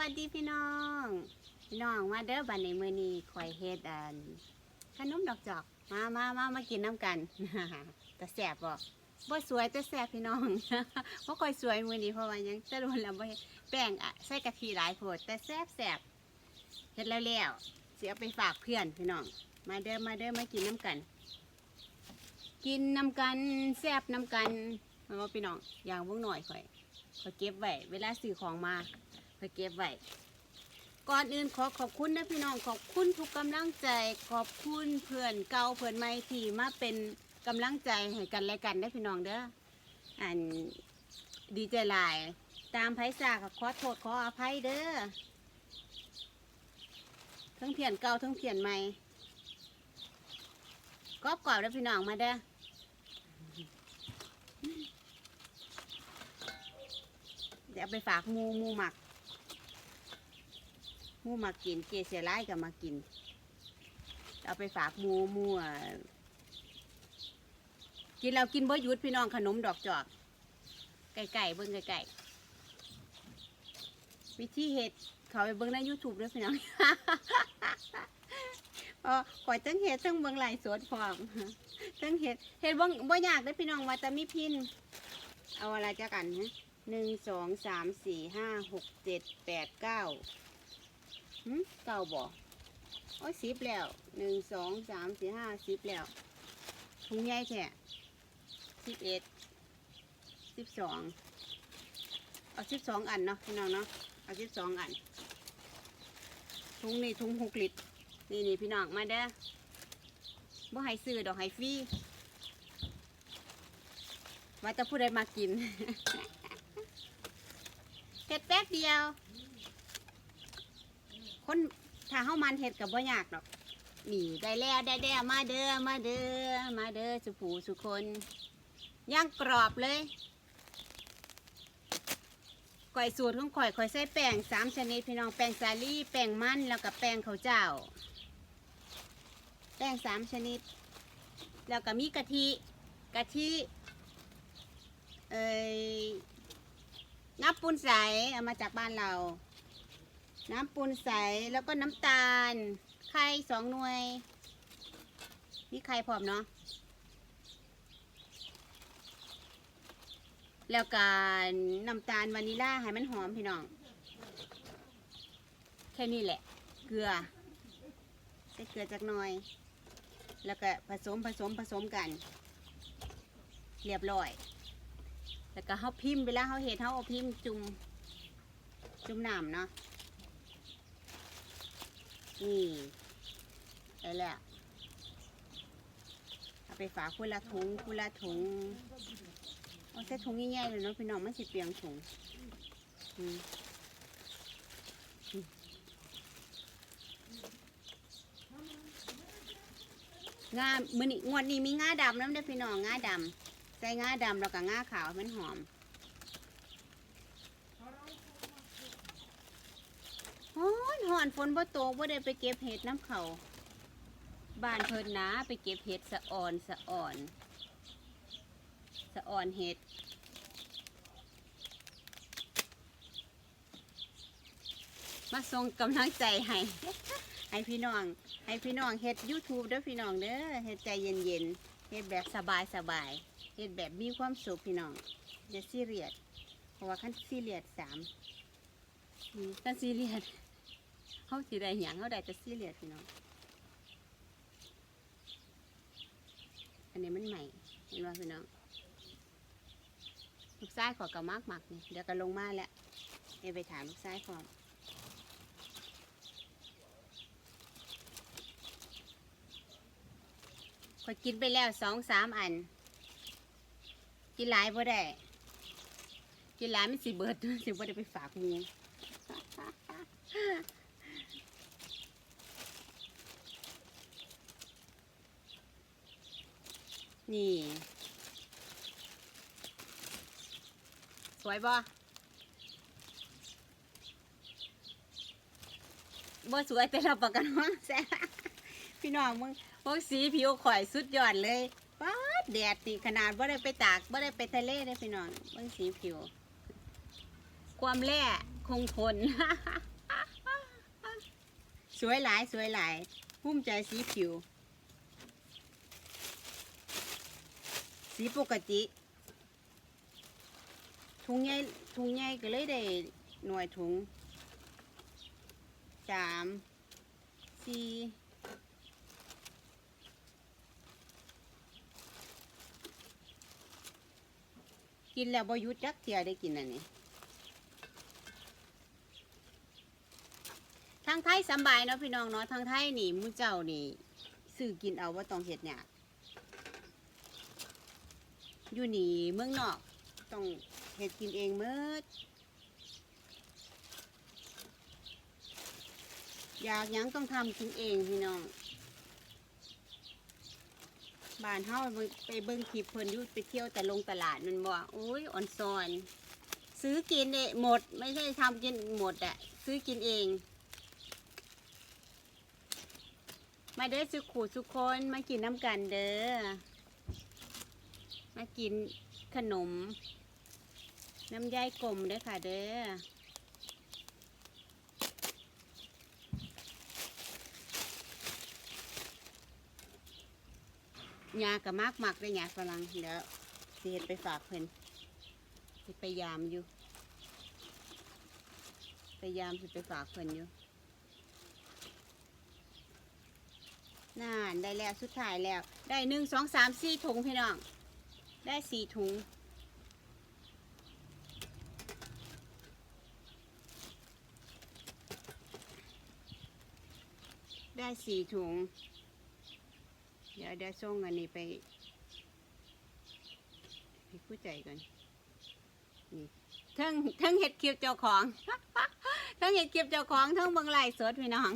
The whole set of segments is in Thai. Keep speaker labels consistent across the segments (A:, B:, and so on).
A: วัสดีพี่น้อง พี่น้องมาเด้อบันในมือนี้ข่อยเฮ็ดอันขนมดอกจอก มามามามากินน้ำกันแต่แสบบ่บ่สวยแต่แสบพี่น้องเพราะข่อยสวยมือนี้เพราะว่ายังแต่โดนแล้วบ่แป้งอะใส่กะทิหลายโพดแต่แสบแสบเฮ็ดแล้วแล้วสิเอาไปฝากเพื่อนพี่น้อง มาเด้อมาเด้อมากินน้ำกัน กินน้ำกันแซบน้ำกันมาว่าพี่น้องอย่างวงหน่อยข่อยข่อยเก็บไว้เวลาซื้อของมา ข่อเก็บไว้ก่อนอื่นขอขอบคุณนะพี่น้องขอบคุณทุกกำลังใจขอบคุณเพื่อนเก่าเพื่อนใหม่ที่มาเป็นกำลังใจให้กันและกันได้พี่น้องเด้ออันดีใจหลาย ตามไพศาลก็ขอโทษขออภัยเด้อทั้งเพียนเก่าทั้งเพียนใหม่กอบกรอบแล้วพี่น้องมาเด้อเดี๋ยวไปฝากมูมูหมัก มูมักกินเกเสียไล่ก็มากิน เอาไปฝากมูมูกินแล้วกินบ่หยุดพี่น้องขนมดอกจอกไก่ไก่เบิ้งไก่ไก่วิธีเห็ดเขาไปเบิ้งใน YouTube ด้วยพี่น้องพอข่อยตั้งเห็ดตั้งเบิ้งไหลฟ์สดพร้อมตั้งเห็ดเห็ดบ่บ่ยากได้พี่น้องว่าแต่มีพินเอาอะไรจะกันนะหนึ่งสองสามสี่ห้าหกเจ็ดแปดเก้า หึเก้าบ่โอ้ยสิบแล้วหนึ่งสองสามสี่ห้าสิบแล้วถุงใหญ่แค่สิบเอ็ดสิบสองเอาสิบสองอันเนาะพี่น้องเนาะเอาสิบสองอันถุงนี่ถุงหกลิตรนี่นี่พี่น้องมาเด้อบ่ให้ซื้อดอกให้ฟรีว่าจะพูดใดมากินเห็ดแป๊บเดียว คนถ้าเฮามันเห็ดกับบ่ยากดอกนี่ได้แล้วได้แล้วมาเด้อมาเด้อมาเด้อสุผูสุคนย่างกรอบเลยก่อยสูตรของข่อยข่อยใส่แป้งสามชนิดพี่น้องแป้งสาลี่แป้งมันแล้วก็แป้งข้าวเจ้า แป้งสามชนิด แล้วก็มีกะทิกะทิเอ่ยน้ำปูนใสเอามาจากบ้านเรา น้ำปูนใสแล้วก็น้ำตาล ไข่สองหน่วยมีไข่พร้อมเนาะแล้วก็น้ำตาลวานิลลาให้มันหอมพี่น้อง แค่นี้แหละ เกลือใส่เกลือจากหน่อย แล้วก็ผสมผสมผสมกัน เรียบร้อย แล้วก็เขาพิมพ์เวลาเขาเห็ดเขาเอาพิมพ์จุ่มจุ่มน้ำเนาะ นี่ได้แล้วเอาไปฝากคนละถุงคนละถุงเอาใส่ถุงใหญ่ๆเลยเนาะพี่น้องมันสิเปียงถุงอืมอืมงามือนี้งวดนี้มีงาดำน้ำเด้พี่น้องงาดำใส่ง่าดำแล้วก็ง่าขาวมันหอมห อนหอนฝนบ่ตกบ่ได้ไปเก็บเห็ดน้ำเขาบ้านเพิ่นนะไปเก็บเห็ดสะอ่อนสะอ่อน สะอ่อนเห็ดมาส่งกำลังใจให้ให้พี่น้อง ให้พี่น้องเฮ็ด YouTube เด้อพี่น้องเด้อเฮ็ดใจเย็นๆเฮ็ดแบบสบายๆเฮ็ดแบบมีความสุขพี่น้องอย่าซีเรียสเพราะว่าขั้นซีเรียสสามอืมขั้นซีเรียส เขาสิได้หยังเขาได้แต่ซีเรียสพี่น้องอันนี้มันใหม่เห็นว่าพี่น้องลูกชายขอกระมากหมักนี่เดี๋ยวก็ลงมาแล้วเดี๋ยวไปถามลูกชายขอขอกินไปแล้วสองสามอัน กินหลายบ่ได้ กินหลายมันสิเบิดสิบ่ได้ไปฝากมู นี่ สวยบ่บ่สวยแต่เราประกันว่าแซ่พี่น้องมึงพวกสีผิวข่อยสุดยอดเลยป๊าดแดดตีขนาดบ่ได้ไปตากบ่ได้ไปทะเลเลยพี่น้องเบิ่งสีผิว ความแร่คงทนสวยหลายสวยหลายภูมิใจสีผิว สีปกติถุงใหญ่ถุงใหญ่ก็เลยได้หน่วยถุงสามสี่กินแล้วบ่ยุดจักเทียได้กินอันนี้ทางไทยสบายเนาะพี่น้องเนาะทางไทยนี่มูเจ้านี่ซื้อกินเอาว่าต้องเห็ดเนี่ย อยู่หนีเมืองนอก ต้องเห็ดกินเองเมื่อยากยังต้องทำกินเองพี่น้องบ้านเฮาไปเบิ่งคลิปเพิ่นยู่ไปเที่ยวแต่ลงตลาดมันบอกโอ้ยอ่อนซอน ซื้อกินเองหมด ไม่ใช่ทำกินหมดอะซื้อกินเองมาเด้อสุขูสุคนมากินน้ำกันเด้อ มากินขนม น้ำยายกลมเด้อค่ะเด้อยากับมากมักได้อยาฝรั่งเดี๋ยวสิเฮ็ดไปฝากเพิ่นสิไปยามอยู่ ไปยามสิไปฝากเพิ่นอยู่น่านได้แล้วสุดท้ายแล้ว ได้หนึ่งสองสามสี่ถุงพี่น้อง ได้สี่ถุง ได้สี่ถุง เดี๋ยวเดี๋ยวส่งอันนี้ไปให้ผู้ใจก่อนนี่ทั้งทั้งเห็ดคลิปเจ้าของทั้งเห็ดคลิปเจ้าของทั้งเบังไลสดพี่น้อง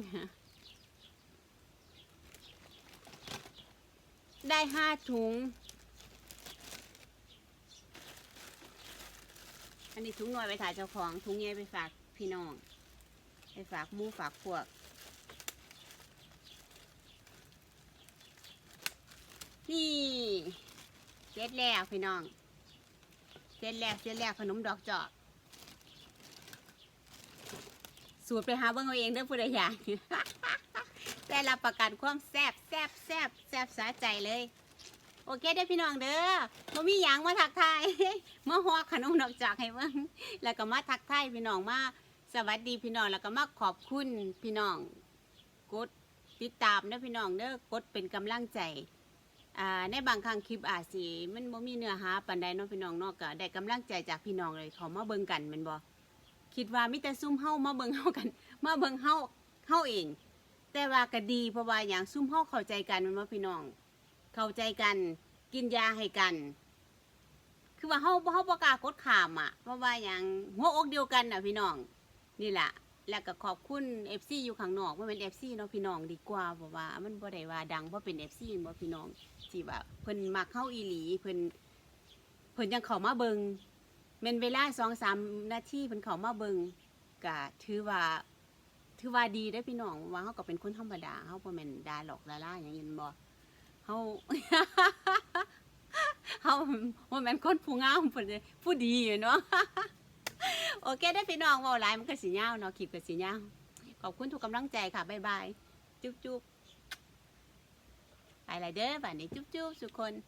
A: ได้ห้าถุง นนี้ถุงน่อยไปถ่ายเจ้าของถุงใหญ่ไปฝากพี่น้องไปฝากมูฝากพวก นี่เสร็จแล้วพี่น้องเสร็จแล้วเสร็จแล้วขนมดอกจอกสูตรไปหาเบิ่งเอาเองเด้อผู้ใดอยากได้รับประกันความแซบแซบแซบแซบสาใจเลย โอเคเด้อพี่น้องเด้อบ่มีหยังมาทักทายมาฮอกขนมดอกจอกให้เบิ่งแล้วก็มาทักทายพี่น้องมาสวัสดีพี่น้องแล้วก็มาขอบคุณพี่น้องกดติดตามเด้อพี่น้องเด้อกดเป็นกำลังใจอ่าในบางครั้งคลิปอาจสิมันบ่มีเนื้อหาปานใดเนาะพี่น้องเนาะก็ได้กำลังใจจากพี่น้องเลยเขามาเบิ่งกันแม่นบ่คิดว่ามีแต่ซุ่มเฮามาเบิ่งเฮากัน มาเบิ่งเฮาเฮาเอง แต่ว่าก็ดีเพราะว่าอย่างซุ่มเฮาเข้าใจกันมันว่าพี่น้อง เข้าใจกัน กินยาให้กัน คือว่าเฮาเฮาบ่กล้ากดขามอะ เพราะว่าอย่างหัวอกเดียวกันน่ะพี่น้อง นี่แหละแล้วก็ขอบคุณ FC อยู่ข้างนอกว่าเป็น FC เนาะพี่น้องดีกว่าเพราะว่า มันบ่ได้ว่าดังเพราะเป็น FC แม่นบ่พี่น้องที่ว่าเพิ่นมักเฮาอีหลีเพิ่นเพิ่นยังเข้ามาเบิงแม่นเวลา2-3นาทีเพิ่นเข้ามาเบิงก็ถือว่าถือว่าดีได้พี่น้องว่าเขาก็เป็นคนธรรมดาเขาบ่แม่นดาหลอกดาล่าอย่างนี้บ่าเฮาบ่แม่นคนผู้งามเพิ่นผู้ดีเนาะโอเคได้พี่น้องเว้าหลายมันก็สิยาวเนาะคลิปก็สิยาวขอบคุณทุกกำลังใจค่ะบ๊ายบายจุ๊บๆไปละเด้อบัดนี้จุ๊บๆทุกคน